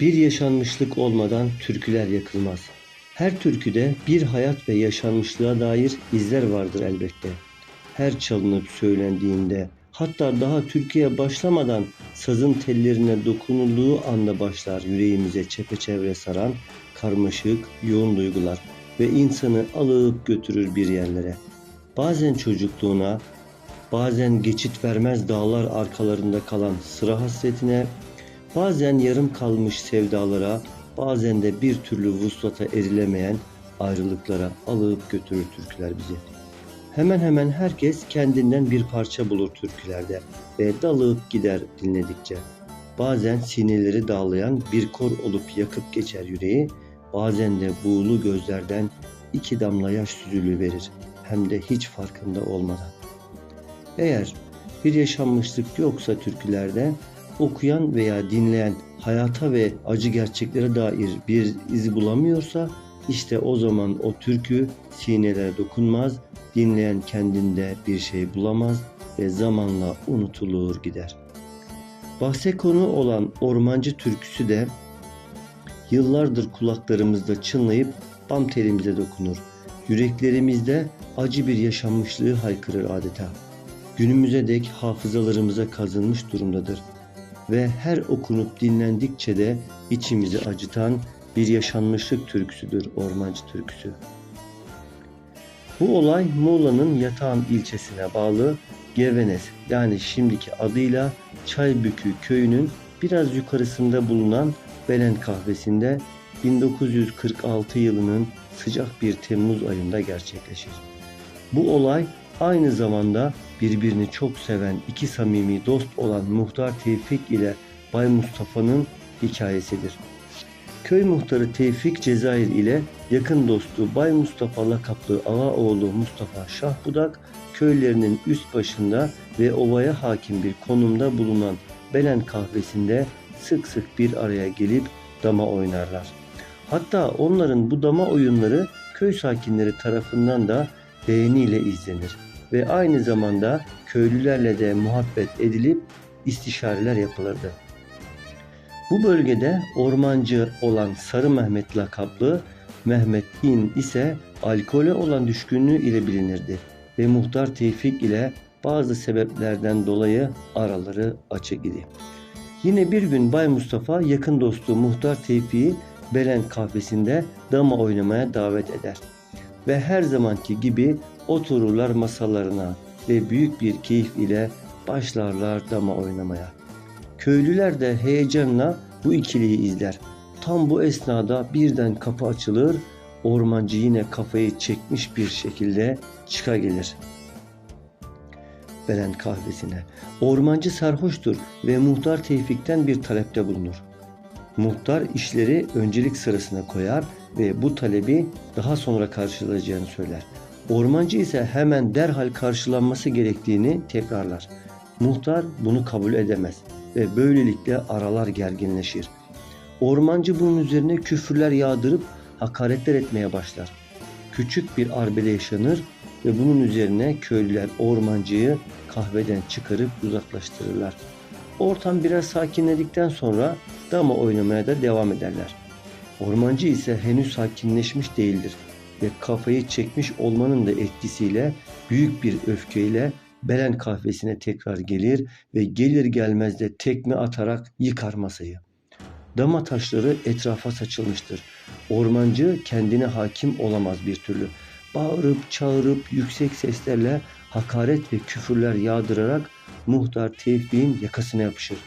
Bir yaşanmışlık olmadan türküler yakılmaz. Her türküde bir hayat ve yaşanmışlığa dair izler vardır elbette. Her çalınıp söylendiğinde, hatta daha Türkiye başlamadan sazın tellerine dokunulduğu anda başlar yüreğimize çepeçevre saran karmaşık, yoğun duygular ve insanı alıp götürür bir yerlere. Bazen çocukluğuna, bazen geçit vermez dağlar arkalarında kalan sıra hasretine, bazen yarım kalmış sevdalara, bazen de bir türlü vuslata erilemeyen ayrılıklara alıp götürür türküler bizi. Hemen hemen herkes kendinden bir parça bulur türkülerde ve dalıp gider dinledikçe. Bazen sineleri dağlayan bir kor olup yakıp geçer yüreği, bazen de buğulu gözlerden iki damla yaş süzülü verir hem de hiç farkında olmadan. Eğer bir yaşanmışlık yoksa türkülerde okuyan veya dinleyen hayata ve acı gerçeklere dair bir iz bulamıyorsa işte o zaman o türkü sinelere dokunmaz, dinleyen kendinde bir şey bulamaz ve zamanla unutulur gider. Bahse konu olan ormancı türküsü de yıllardır kulaklarımızda çınlayıp bam telimize dokunur. Yüreklerimizde acı bir yaşanmışlığı haykırır adeta. Günümüze dek hafızalarımıza kazınmış durumdadır ve her okunup dinlendikçe de içimizi acıtan bir yaşanmışlık türküsüdür ormancı türküsü. Bu olay Muğla'nın Yatağan ilçesine bağlı Gevenes yani şimdiki adıyla Çaybükü köyünün biraz yukarısında bulunan Belen kahvesinde 1946 yılının sıcak bir Temmuz ayında gerçekleşir. Bu olay aynı zamanda birbirini çok seven iki samimi dost olan Muhtar Tevfik ile Bay Mustafa'nın hikayesidir. Köy muhtarı Tevfik Cezayir ile yakın dostu Bay Mustafa lakaplı ağa oğlu Mustafa Şahbudak köylerinin üst başında ve ovaya hakim bir konumda bulunan Belen kahvesinde sık sık bir araya gelip dama oynarlar. Hatta onların bu dama oyunları köy sakinleri tarafından da beğeniyle izlenir ve aynı zamanda köylülerle de muhabbet edilip istişareler yapılırdı. Bu bölgede ormancı olan Sarı Mehmet lakaplı Mehmet İn ise alkole olan düşkünlüğü ile bilinirdi ve Muhtar Tevfik ile bazı sebeplerden dolayı araları açık idi. Yine bir gün Bay Mustafa yakın dostu Muhtar Tevfik'i Belen kahvesinde dama oynamaya davet eder. Ve her zamanki gibi otururlar masalarına ve büyük bir keyif ile başlarlar dama oynamaya. Köylüler de heyecanla bu ikiliyi izler. Tam bu esnada birden kapı açılır, ormancı yine kafayı çekmiş bir şekilde çıka gelir. Belen kahvesine. Ormancı sarhoştur ve muhtar Tevfik'ten bir talepte bulunur. Muhtar işleri öncelik sırasına koyar ve bu talebi daha sonra karşılayacağını söyler. Ormancı ise hemen derhal karşılanması gerektiğini tekrarlar. Muhtar bunu kabul edemez ve böylelikle aralar gerginleşir. Ormancı bunun üzerine küfürler yağdırıp hakaretler etmeye başlar. Küçük bir arbede yaşanır ve bunun üzerine köylüler ormancıyı kahveden çıkarıp uzaklaştırırlar. Ortam biraz sakinledikten sonra dama oynamaya da devam ederler. Ormancı ise henüz sakinleşmiş değildir ve kafayı çekmiş olmanın da etkisiyle büyük bir öfkeyle Belen kahvesine tekrar gelir ve gelir gelmez de tekme atarak yıkar masayı. Dama taşları etrafa saçılmıştır. Ormancı kendine hakim olamaz bir türlü. Bağırıp çağırıp yüksek seslerle hakaret ve küfürler yağdırarak muhtar Tevfik'in yakasına yapışır.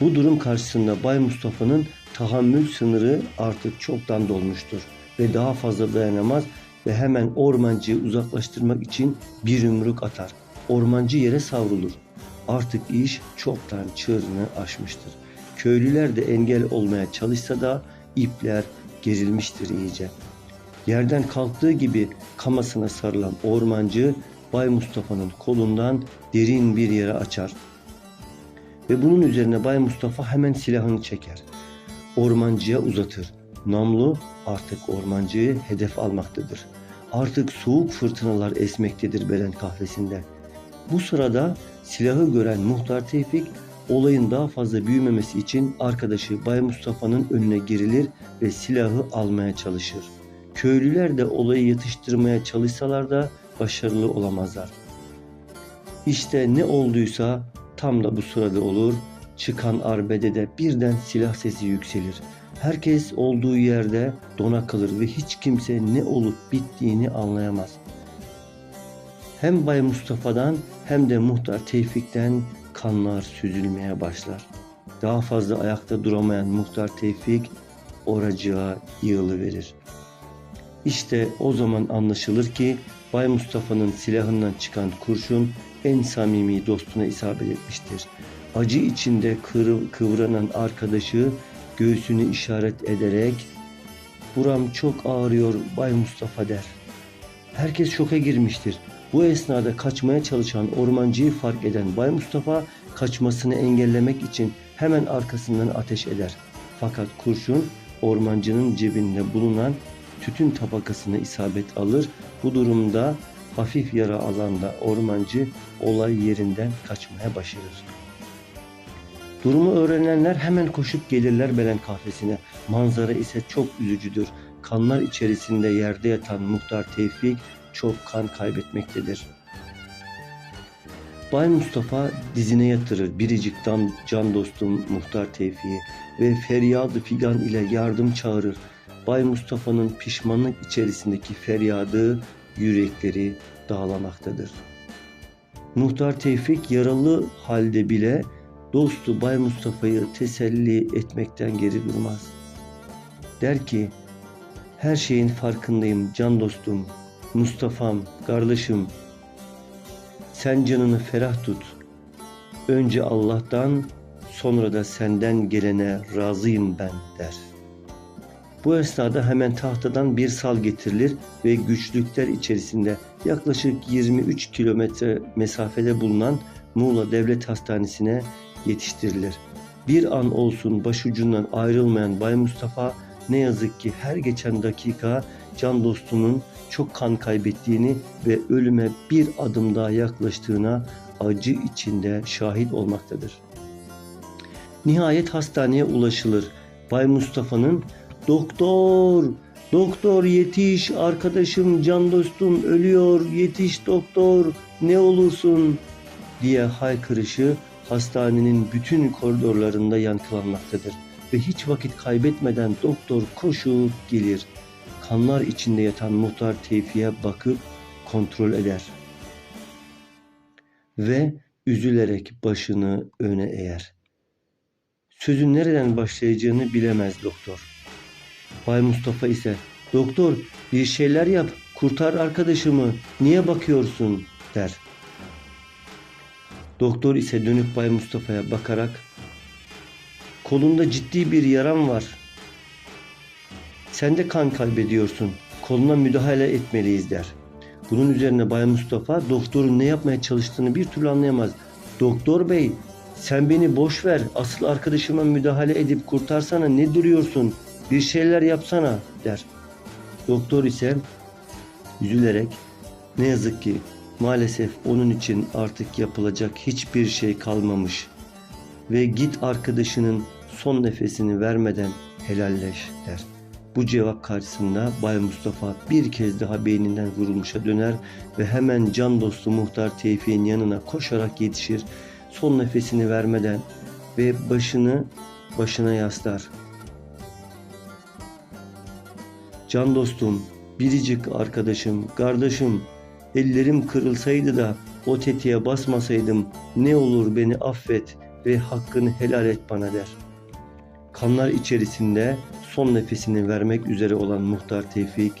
Bu durum karşısında Bay Mustafa'nın tahammül sınırı artık çoktan dolmuştur ve daha fazla dayanamaz ve hemen ormancıyı uzaklaştırmak için bir yumruk atar. Ormancı yere savrulur. Artık iş çoktan çığırını aşmıştır. Köylüler de engel olmaya çalışsa da ipler gerilmiştir iyice. Yerden kalktığı gibi kamasına sarılan ormancı Bay Mustafa'nın kolundan derin bir yere açar. Ve bunun üzerine Bay Mustafa hemen silahını çeker. Ormancıya uzatır. Namlu artık ormancıyı hedef almaktadır. Artık soğuk fırtınalar esmektedir Belen kahvesinde. Bu sırada silahı gören Muhtar Tevfik olayın daha fazla büyümemesi için arkadaşı Bay Mustafa'nın önüne girilir ve silahı almaya çalışır. Köylüler de olayı yatıştırmaya çalışsalar da başarılı olamazlar. İşte ne olduysa tam da bu sırada olur. Çıkan arbedede birden silah sesi yükselir. Herkes olduğu yerde dona kalır ve hiç kimse ne olup bittiğini anlayamaz. Hem Bay Mustafa'dan hem de Muhtar Tevfik'ten kanlar süzülmeye başlar. Daha fazla ayakta duramayan Muhtar Tevfik oracığa yığılıverir. İşte o zaman anlaşılır ki Bay Mustafa'nın silahından çıkan kurşun en samimi dostuna isabet etmiştir. Acı içinde kıvranan arkadaşı göğsünü işaret ederek "Buram çok ağrıyor Bay Mustafa." der. Herkes şoka girmiştir. Bu esnada kaçmaya çalışan ormancıyı fark eden Bay Mustafa kaçmasını engellemek için hemen arkasından ateş eder. Fakat kurşun ormancının cebinde bulunan tütün tabakasına isabet alır. Bu durumda hafif yara alan da ormancı olay yerinden kaçmaya başarır. Durumu öğrenenler hemen koşup gelirler Belen kahvesine. Manzara ise çok üzücüdür. Kanlar içerisinde yerde yatan Muhtar Tevfik çok kan kaybetmektedir. Bay Mustafa dizine yatırır biricik dan, can dostum Muhtar Tevfik'i ve feryadı figan ile yardım çağırır. Bay Mustafa'nın pişmanlık içerisindeki feryadı yürekleri dağlamaktadır. Muhtar Tevfik yaralı halde bile dostu Bay Mustafa'yı teselli etmekten geri durmaz. Der ki, her şeyin farkındayım can dostum, Mustafa'm, kardeşim. Sen canını ferah tut. Önce Allah'tan, sonra da senden gelene razıyım ben der. Bu esnada hemen tahtadan bir sal getirilir ve güçlükler içerisinde yaklaşık 23 kilometre mesafede bulunan Muğla Devlet Hastanesi'ne yetiştirilir. Bir an olsun başucundan ayrılmayan Bay Mustafa ne yazık ki her geçen dakika can dostunun çok kan kaybettiğini ve ölüme bir adım daha yaklaştığına acı içinde şahit olmaktadır. Nihayet hastaneye ulaşılır. Bay Mustafa'nın "Doktor, doktor yetiş, arkadaşım, can dostum ölüyor, yetiş doktor, ne olursun." diye haykırışı hastanenin bütün koridorlarında yankılanmaktadır ve hiç vakit kaybetmeden doktor koşup gelir. Kanlar içinde yatan muhtar Tevfik'e bakıp kontrol eder. Ve üzülerek başını öne eğer. Sözün nereden başlayacağını bilemez doktor. Bay Mustafa ise doktor bir şeyler yap kurtar arkadaşımı niye bakıyorsun der. Doktor ise dönüp Bay Mustafa'ya bakarak kolunda ciddi bir yaram var. Sen de kan kaybediyorsun. Koluna müdahale etmeliyiz der. Bunun üzerine Bay Mustafa doktorun ne yapmaya çalıştığını bir türlü anlayamaz. Doktor bey sen beni boş ver. Asıl arkadaşıma müdahale edip kurtarsana ne duruyorsun? Bir şeyler yapsana der. Doktor ise üzülerek ne yazık ki maalesef onun için artık yapılacak hiçbir şey kalmamış ve git arkadaşının son nefesini vermeden helalleş der. Bu cevap karşısında Bay Mustafa bir kez daha beyninden vurulmuşa döner ve hemen can dostu muhtar Tevfik'in yanına koşarak yetişir. Son nefesini vermeden ve başını başına yaslar. Can dostum, biricik arkadaşım, kardeşim, ellerim kırılsaydı da o tetiğe basmasaydım ne olur beni affet ve hakkını helal et bana der. Kanlar içerisinde son nefesini vermek üzere olan Muhtar Tevfik,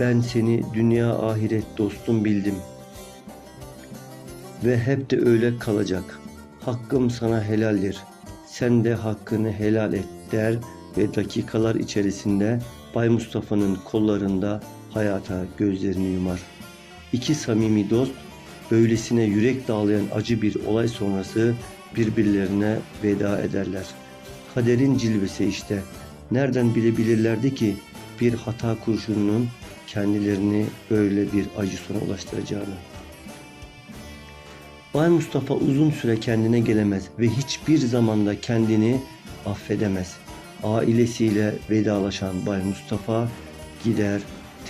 ben seni dünya ahiret dostum bildim ve hep de öyle kalacak. Hakkım sana helaldir. Sen de hakkını helal et der ve dakikalar içerisinde Bay Mustafa'nın kollarında hayata gözlerini yumar. İki samimi dost böylesine yürek dağlayan acı bir olay sonrası birbirlerine veda ederler. Kaderin cilvesi işte. Nereden bilebilirlerdi ki bir hata kurşununun kendilerini böyle bir acı sona ulaştıracağını. Bay Mustafa uzun süre kendine gelemez ve hiçbir zamanda kendini affedemez. Ailesiyle vedalaşan Bay Mustafa gider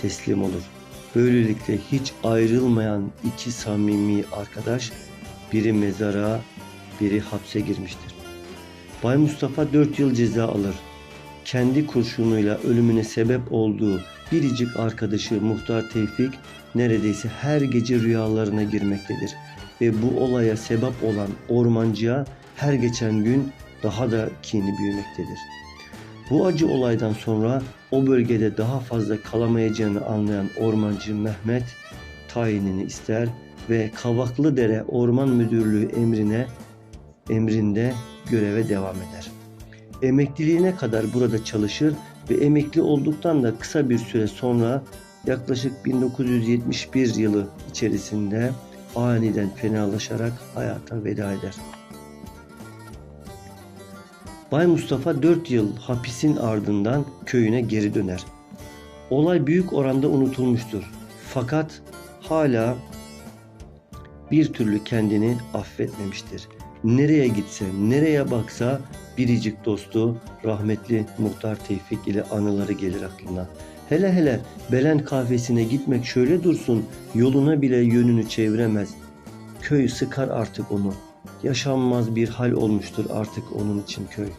teslim olur. Böylelikle hiç ayrılmayan iki samimi arkadaş biri mezara, biri hapse girmiştir. Bay Mustafa 4 yıl ceza alır. Kendi kurşunuyla ölümüne sebep olduğu biricik arkadaşı Muhtar Tevfik neredeyse her gece rüyalarına girmektedir ve bu olaya sebep olan ormancıya her geçen gün daha da kini büyümektedir. Bu acı olaydan sonra o bölgede daha fazla kalamayacağını anlayan ormancı Mehmet tayinini ister ve Kavaklıdere Orman Müdürlüğü emrine emrinde göreve devam eder. Emekliliğine kadar burada çalışır ve emekli olduktan da kısa bir süre sonra yaklaşık 1971 yılı içerisinde aniden fenalaşarak hayata veda eder. Bay Mustafa 4 yıl hapisin ardından köyüne geri döner. Olay büyük oranda unutulmuştur. Fakat hala bir türlü kendini affetmemiştir. Nereye gitse, nereye baksa biricik dostu rahmetli Muhtar Tevfik ile anıları gelir aklına. Hele hele Belen kahvesine gitmek şöyle dursun, yoluna bile yönünü çeviremez. Köy sıkar artık onu. Yaşanmaz bir hal olmuştur artık onun için köy.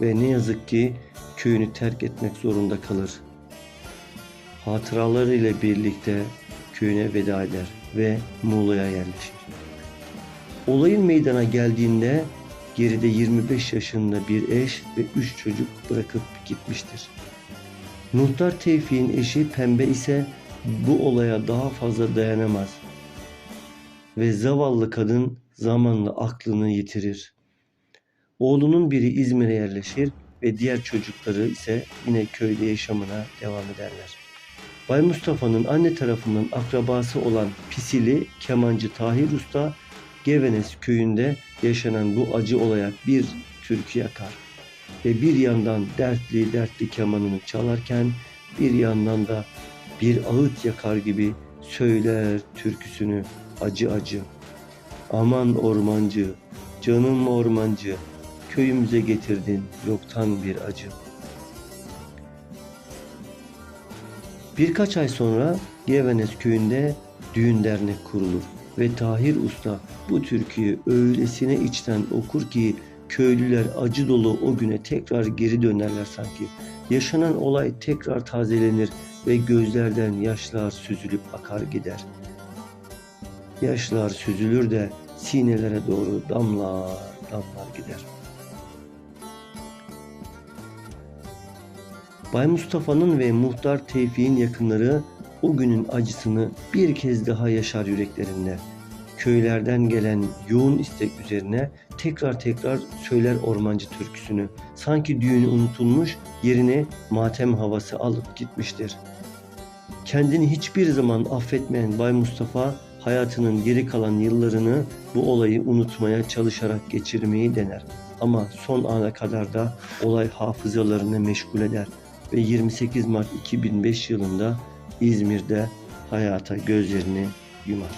Ve ne yazık ki köyünü terk etmek zorunda kalır. Hatıraları ile birlikte köyüne veda eder ve Muğla'ya yerleşir. Olayın meydana geldiğinde geride 25 yaşında bir eş ve 3 çocuk bırakıp gitmiştir. Muhtar Tevfik'in eşi Pembe ise bu olaya daha fazla dayanamaz ve zavallı kadın zamanla aklını yitirir. Oğlunun biri İzmir'e yerleşir ve diğer çocukları ise yine köyde yaşamına devam ederler. Bay Mustafa'nın anne tarafından akrabası olan Pisili kemancı Tahir Usta Gevenes köyünde yaşanan bu acı olaya bir türkü yakar ve bir yandan dertli dertli kemanını çalarken bir yandan da bir ağıt yakar gibi söyler türküsünü acı acı. Aman ormancı, canım ormancı, köyümüze getirdin yoktan bir acı. Birkaç ay sonra Gevenes köyünde düğün dernek kurulur ve Tahir Usta bu türküyü öylesine içten okur ki köylüler acı dolu o güne tekrar geri dönerler sanki. Yaşanan olay tekrar tazelenir ve gözlerden yaşlar süzülüp akar gider. Yaşlar süzülür de sinelere doğru damlar damlar gider. Bay Mustafa'nın ve Muhtar Tevfik'in yakınları o günün acısını bir kez daha yaşar yüreklerinde. Köylerden gelen yoğun istek üzerine tekrar tekrar söyler ormancı türküsünü. Sanki düğünü unutulmuş, yerine matem havası alıp gitmiştir. Kendini hiçbir zaman affetmeyen Bay Mustafa hayatının geri kalan yıllarını bu olayı unutmaya çalışarak geçirmeyi dener. Ama son ana kadar da olay hafızalarını meşgul eder ve 28 Mart 2005 yılında İzmir'de hayata gözlerini yumar.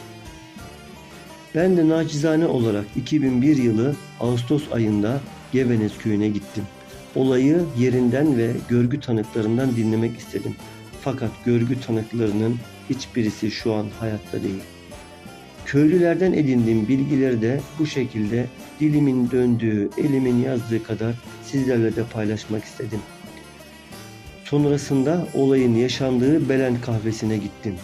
Ben de nacizane olarak 2001 yılı Ağustos ayında Gevenes köyüne gittim. Olayı yerinden ve görgü tanıklarından dinlemek istedim. Fakat görgü tanıklarının hiçbirisi şu an hayatta değil. Köylülerden edindiğim bilgileri de bu şekilde dilimin döndüğü, elimin yazdığı kadar sizlerle de paylaşmak istedim. Sonrasında olayın yaşandığı Belen kahvesine gittim.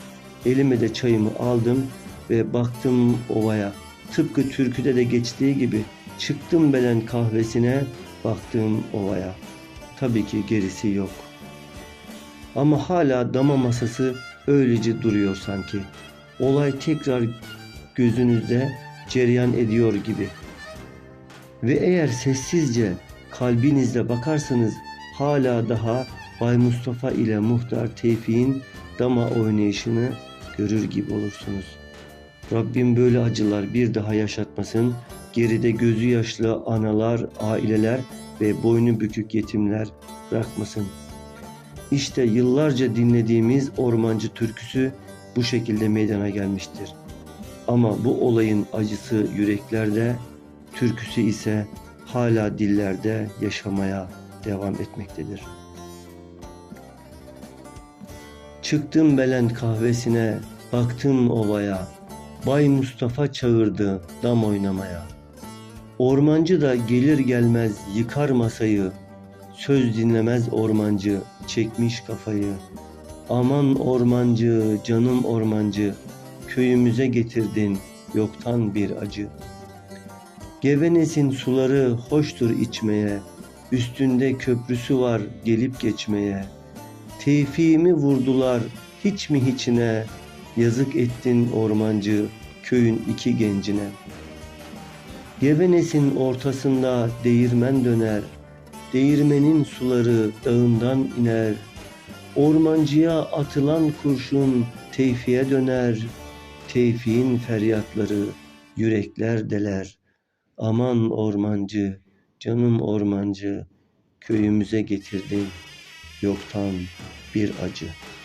Elime de çayımı aldım ve baktım ovaya. Tıpkı türküde de geçtiği gibi çıktım Belen kahvesine, baktım ovaya. Tabii ki gerisi yok. Ama hala dama masası öylece duruyor sanki. Olay tekrar gözünüzde cereyan ediyor gibi. Ve eğer sessizce kalbinizle bakarsanız hala daha Bay Mustafa ile Muhtar Tevfik'in dama oynayışını görür gibi olursunuz. Rabbim böyle acılar bir daha yaşatmasın. Geride gözü yaşlı analar, aileler ve boynu bükük yetimler bırakmasın. İşte yıllarca dinlediğimiz ormancı türküsü bu şekilde meydana gelmiştir. Ama bu olayın acısı yüreklerde, türküsü ise hala dillerde yaşamaya devam etmektedir. Çıktım Belen kahvesine, baktım ovaya. Bay Mustafa çağırdı dam oynamaya. Ormancı da gelir gelmez yıkar masayı. Söz dinlemez ormancı, çekmiş kafayı. Aman ormancı, canım ormancı, köyümüze getirdin yoktan bir acı. Gevenesin suları hoştur içmeye, üstünde köprüsü var gelip geçmeye. Tevfiğimi vurdular hiç mi hiçine, yazık ettin ormancı köyün iki gencine. Gevenesin ortasında değirmen döner, değirmenin suları dağından iner. Ormancıya atılan kurşun teyfiye döner, teyfiğin feryatları yürekler deler. Aman ormancı, canım ormancı, köyümüze getirdin yoktan bir acı.''